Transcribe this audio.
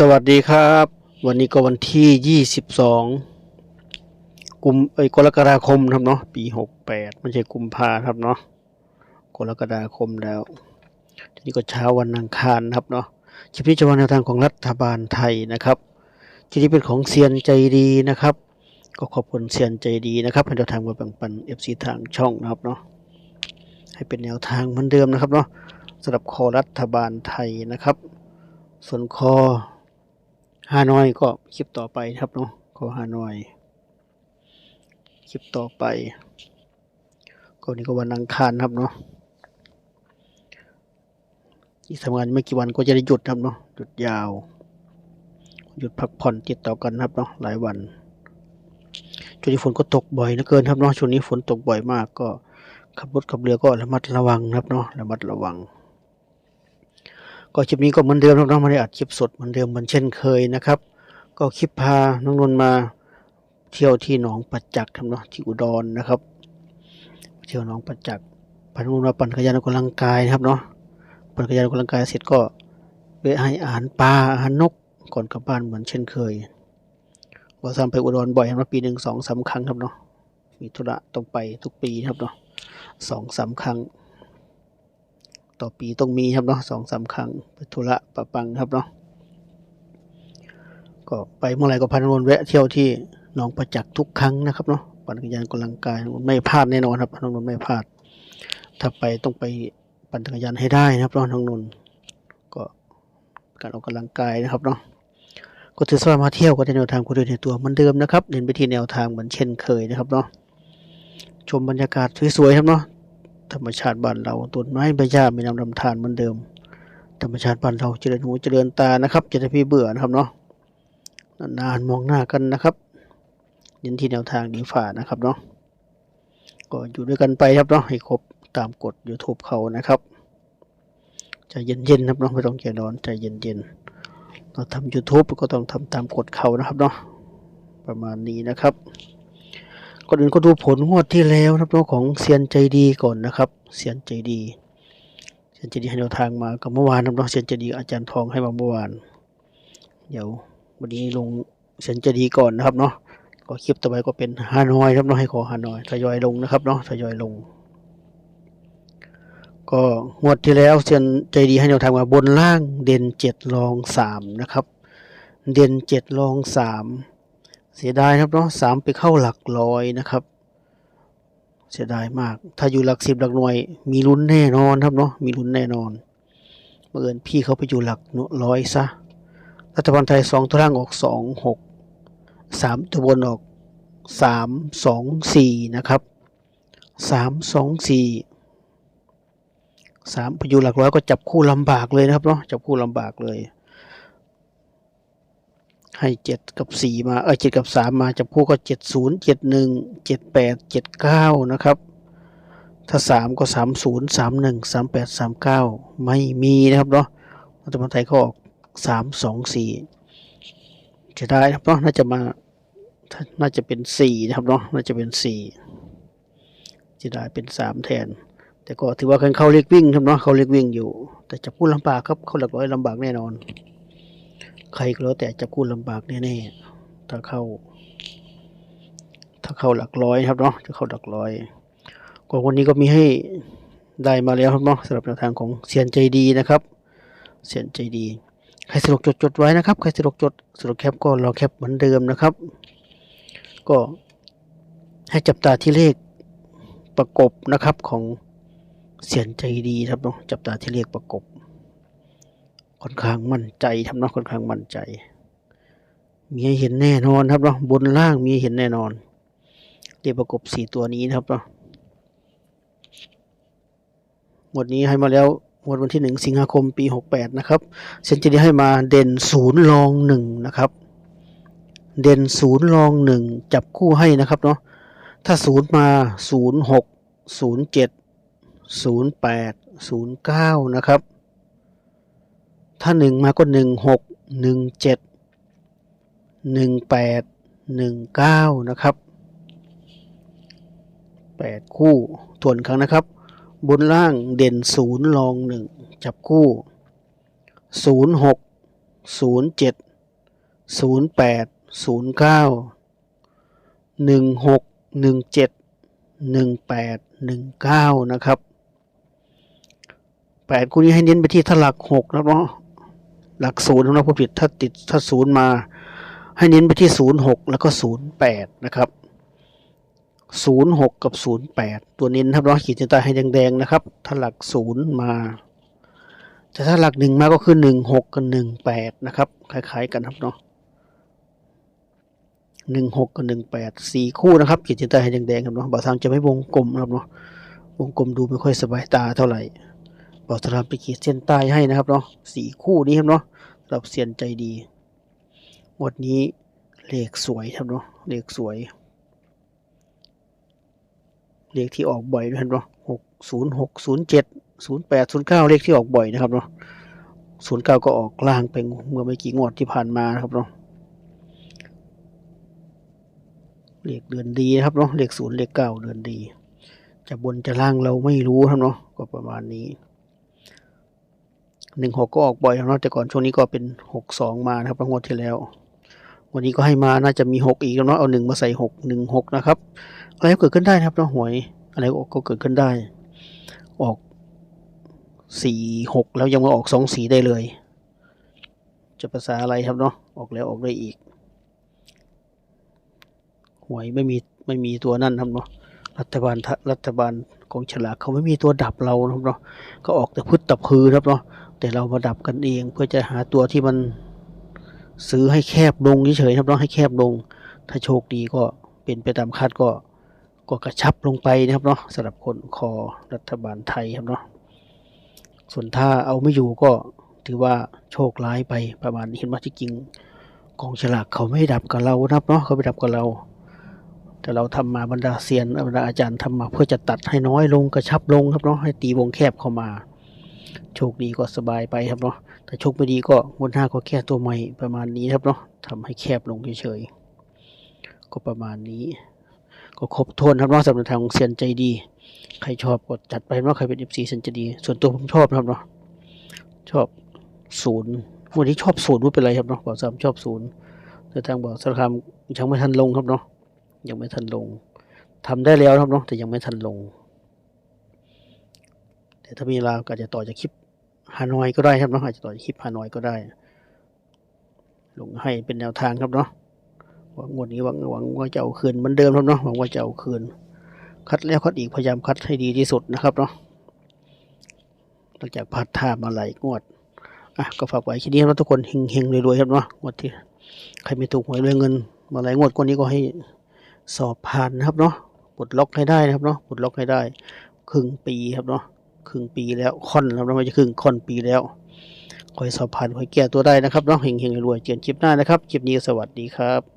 สวัสดีครับ วันนี้ก็วันที่ 22 กุมเอ้ยกรกฎาคมครับเนาะปี 68 ไม่ใช่กุมภาครับเนาะกรกฎาคมแล้ว ทีนี้ก็เช้าวันอังคารครับเนาะคลิปนี้จะวันแนวทางของรัฐบาลไทยนะครับคลิปนี้เป็นของเซียนใจดีนะครับ ก็ขอบคุณเซียนใจดีนะครับให้เราทางมาแบ่งปัน FC ทางช่องนะครับเนาะให้เป็นแนวทางเหมือนเดิมนะครับเนาะสำหรับคอรัฐบาลไทยนะครับส่วนคอ ฮานอยก็คลิปต่อไปครับเนาะคอฮานอย คลิปต่อไป ก็นี่ก็วันอังคารครับเนาะที่ทำงานไม่กี่วันก็จะได้หยุดครับเนาะหยุดยาว หยุดพักผ่อนติดต่อกันครับเนาะหลายวันช่วงนี้ฝนก็ตกบ่อยเหลือเกินครับเนาะช่วงนี้ฝนตกบ่อยมากก็ขับรถขับเรือก็ระมัดระวังครับเนาะระมัดระวัง ก็คลิปนี้ก็เหมือนเดิมครับเนาได้อัดคลิปสดเหมือนเดิมเหมือนเช่นเคยนะครับ ก็คลิปพาน้องนนมาเที่ยวที่หนองปัจจักครับเนาะที่อุดรนะครับ เที่ยวหนองปัจจักพาน้องนนมาปั่นจักรยานออกกำลังกายนะครับเนาะปั่นจักรยานออกกำลังกายเสร็จก็ไปให้อาหารปลาอาหารนกก่อนกลับบ้านเหมือนเช่นเคยว่าซ้ำไปอุดรบ่อยครับปีหนึ่งสองสามครั้งครับเนาะมีธุระต้องไปทุกปีครับเนาะสองสามครั้ง ต่อปีต้องมีครับเนาะสองสามครั้งปธุระปะปังครับเนาะก็ไปเมื่อไหร่ก็พันวนแวะเที่ยวที่หนองประจักษ์ทุกครั้งนะครับเนาะปั่นจักรยานกำลังกายไม่พลาดแน่นอนครับน้องนนไม่พลาด ถ้าไปต้องไปปั่นจักรยานให้ได้นะครับเนาะน้องนนก็การออกกำลังกายนะครับเนาะก็ถือว่ามาเที่ยวก็ได้แนวทางคุณด้วยในตัวเหมือนเดิมนะครับเน้นไปที่แนวทางเหมือนเช่นเคยนะครับเนาะชมบรรยากาศสวยๆครับเนาะ ธรรมชาติบ้านเราต้นไม้ใบหญ้ามีน้ำลำธารเหมือนเดิม ธรรมชาติบ้านเราเจริญหูเจริญตานะครับจะได้ไม่เบื่อนะครับเนาะนานๆมองหน้ากันนะครับเน้นที่แนวทางดีฝ่านะครับเนาะก็อยู่ด้วยกันไปครับเนาะให้ครบตามกฎ YouTube เขานะครับใจเย็นๆนะครับเนาะไม่ต้องใจร้อนใจเย็นๆเราทำ YouTube ก็ต้องทำตามกฎเขานะครับเนาะประมาณนี้นะครับ ก่อนอื่นก็ดูผลงวดที่แล้วนะครับเนาะของเซียนใจดีก่อนนะครับเซียนใจดีเซียนใจดีให้แนวทางมากับเมื่อวานนะครับเนาะเซียนใจดีอาจารย์ทองให้มาเมื่อวาน เดี๋ยววันนี้ลงเซียนใจดีก่อนนะครับเนาะก็คลิปต่อไปก็เป็นฮานอยครับเนาะให้ขอฮานอยทยอยลงนะครับเนาะทยอยลง ก็งวดที่แล้วเซียนใจดีให้แนวทางมาบนล่างเด่นเจ็ดรองสามนะครับ เด่นเจ็ดรองสาม เสียดายครับเนาะสามไปเข้าหลักร้อยนะครับ เสียดายมาก ถ้าอยู่หลักสิบหลักหน่วย มีลุ้นแน่นอนครับเนาะมีลุ้นแน่นอนเมื่อเอินพี่เขาไปอยู่หลักร้อยซะรัฐบาลไทยสองตัวล่างออกสองหกสามตัวบนออกสามสองสี่นะครับสามสองสี่สามไปอยู่หลักร้อยก็จับคู่ลำบากเลยนะครับเนาะจับคู่ลำบากเลย ให้เจ็ดกับสี่มาเออเจ็ดกับสามมาจับคู่ก็เจ็ดศูนย์เจ็ดหนึ่งเจ็ดแปดเจ็ดเก้านะครับ ถ้าสามก็สามศูนย์สามหนึ่งสามแปดสามเก้าไม่มีนะครับเนาะรัฐบาลไทยก็ออกสามสองสี่จะได้ครับเนาะน่าจะมาน่าจะเป็นสี่นะครับเนาะน่าจะเป็นสี่จะได้เป็นสามแทน แต่ก็ถือว่าเขาเรียกวิ่งครับเนาะเขาเรียกวิ่งอยู่ แต่จับคู่ลำบากครับเขาหลักร้อยลำบากแน่นอน ใครก็แล้วแต่จะกู้ลำบากแน่ๆ ถ้าเข้า ถ้าเข้าหลักร้อยครับเนาะถ้าเข้าหลักร้อยก็วันนี้ก็มีให้ได้มาแล้วครับเนาะสำหรับแนวทางของเสียนใจดีนะครับ เสียนใจดี ใครสะดวกจดจดไว้นะครับใครสะดวกจดสะดวกแคปก็รอแคปเหมือนเดิมนะครับ ก็ให้จับตาที่เลขประกบนะครับของเสียนใจดีครับเนาะจับตาที่เลขประกบ ค่อนข้างมั่นใจทำเนาะค่อนข้างมั่นใจ มีให้เห็นแน่นอนครับเนาะบนล่างมีให้เห็นแน่นอนเดี๋ยวประกบสี่ตัวนี้นะครับเนาะหมดนี้ให้มาแล้วหมดวันที่หนึ่งสิงหาคมปีหกแปดนะครับ เซนจิดีให้มาเด่นศูนย์รองหนึ่งนะครับ เด่นศูนย์รองหนึ่งจับคู่ให้นะครับเนาะ ถ้าศูนย์มาศูนย์หกศูนย์เจ็ดศูนย์แปดศูนย์เก้านะครับ ถ้าหนึ่งมาก็หนึ่งหกหนึ่งเจ็ดหนึ่งแปดหนึ่งเก้านะครับแปดคู่ทวนครั้งนะครับ บนล่างเด่นศูนย์รองหนึ่งจับคู่ศูนย์หกศูนย์เจ็ดศูนย์แปดศูนย์เก้าหนึ่งหกหนึ่งเจ็ดหนึ่งแปดหนึ่งเก้านะครับแปดคู่นี้ให้เน้นไปที่ถ้าหลักหกแล้วเนาะ หลักศูนย์นะผู้ผิดถ้าติดถ้าศูนย์มา ให้เน้นไปที่ศูนย์หกแล้วก็ศูนย์แปดนะครับศูนย์หกกับศูนย์แปดตัวเน้นครับเนาขีดเส้นใต้ให้แดงๆนะครับ ถ้าหลักศูนย์มาแต่ถ้าหลักหนึ่งมาก็คือหนึ่งหกกับหนึ่งแปดนะครับคล้าย ๆ กันครับเนาะหนึ่งหกกับหนึ่งแปดสี่คู่นะครับขีดเส้นใต้ให้แดงๆครับเนาะบ่าวสามจะไม่วงกลมนะครับเนาะวงกลมดูไม่ค่อยสบายตาเท่าไหร่ บ่าวสามไปขีดเส้นใต้ให้นะครับเนาะสี่คู่นี้ครับเนาะสำหรับเซียนใจดีงวดนี้เลขสวยครับเนาะเลขสวย เลขที่ออกบ่อยด้วยครับเนาะหกศูนย์หกศูนย์เจ็ดศูนย์แปดศูนย์เก้าเลขที่ออกบ่อยนะครับเนาะศูนย์เก้าก็ออกล่างไปเมื่อไม่กี่งวดที่ผ่านมานะครับเนาะเลขเดือนดีนะครับเนาะเลขศูนย์เลขเก้าเดือนดี จะบนจะล่างเราไม่รู้ครับเนาะก็ประมาณนี้ หนึ่งหกก็ออกบ่อยครับเนาะแต่ก่อนช่วงนี้ก็เป็นหกสองมานะครับงวดที่แล้ว วันนี้ก็ให้มาน่าจะมีหกอีกแล้วเนาะเอาหนึ่งมาใส่หกหนึ่งหกนะครับอะไรก็เกิดขึ้นได้นะครับเนาะหวยอะไรก็เกิดขึ้นได้ ออกสี่หกแล้วยังมาออกสองสีได้เลย จะภาษาอะไรครับเนาะออกแล้วออกได้อีกหวยไม่มีไม่มีตัวนั่นครับเนาะรัฐบาลรัฐบาลกองฉลากเขาไม่มีตัวดับเราครับเนาะก็ออกแต่พืชตับพือครับเนาะ แต่เรามาดับกันเองเพื่อจะหาตัวที่มันซื้อให้แคบลงเฉยๆครับเนาะให้แคบลง ถ้าโชคดีก็เป็นไปตามคาดก็ก็กระชับลงไปนะครับเนาะสำหรับคนคอรัฐบาลไทยครับเนาะส่วนถ้าเอาไม่อยู่ก็ถือว่าโชคร้ายไปประมาณนี้เห็นว่าที่จริงกองฉลากเขาไม่ดับกับเรานะครับเนาะเขาไม่ดับกับเรา แต่เราทำมาบรรดาเซียนบรรดาอาจารย์ทำมาเพื่อจะตัดให้น้อยลงกระชับลงครับเนาะให้ตีวงแคบเข้ามา โชคดีก็สบายไปครับเนาะแต่โชคไม่ดีก็งวดหน้าก็แค่ตัวใหม่ประมาณนี้ครับเนาะทำให้แคบลงเฉยๆก็ประมาณนี้ ก็ครบถ้วนครับเนาะสำหรับทางเซียนใจดี ใครชอบก็จัดไปเนาะใครเป็นเอฟซีเซียนใจดี ส่วนตัวผมชอบครับเนาะชอบศูนย์วันนี้ชอบศูนย์ไม่เป็นไรครับเนาะบอกซ้ำชอบศูนย์แต่ทางบอกสารคามยังไม่ทันลงครับเนาะยังไม่ทันลงทำได้แล้วครับเนาะแต่ยังไม่ทันลง แต่ถ้ามีเวลาก็อาจจะต่อจากคลิปฮานอยก็ได้ครับเนาะอาจจะต่อจากคลิปฮานอยก็ได้ ลงให้เป็นแนวทางครับเนาะหวังวันนี้หวังหวังว่าจะเอาคืนเหมือนเดิมครับเนาะหวังว่าจะเอาคืน คัดแล้วคัดอีกพยายามคัดให้ดีที่สุดนะครับเนาะหลังจากพลาดท่ามาหลายงวดอะก็ฝากไว้ทีนี้ครับทุกคนเฮงๆรวยๆครับเนาะงวดที่ใครไม่ถูกหวยรวยเงิน มาหลายงวดกว่านี้ก็ให้สอบผ่านนะครับเนาะปลดล็อกให้ได้นะครับเนาะปลดล็อกให้ได้ ครึ่งปีครับเนาะ ครึ่งปีแล้วค่อนครับเนาะไม่ใช่ครึ่งค่อนปีแล้วคอยสอบผ่านคอยแก้ตัวได้นะครับน้องเฮงๆรวยเจียนคลิปหน้านะครับคลิปนี้สวัสดีครับ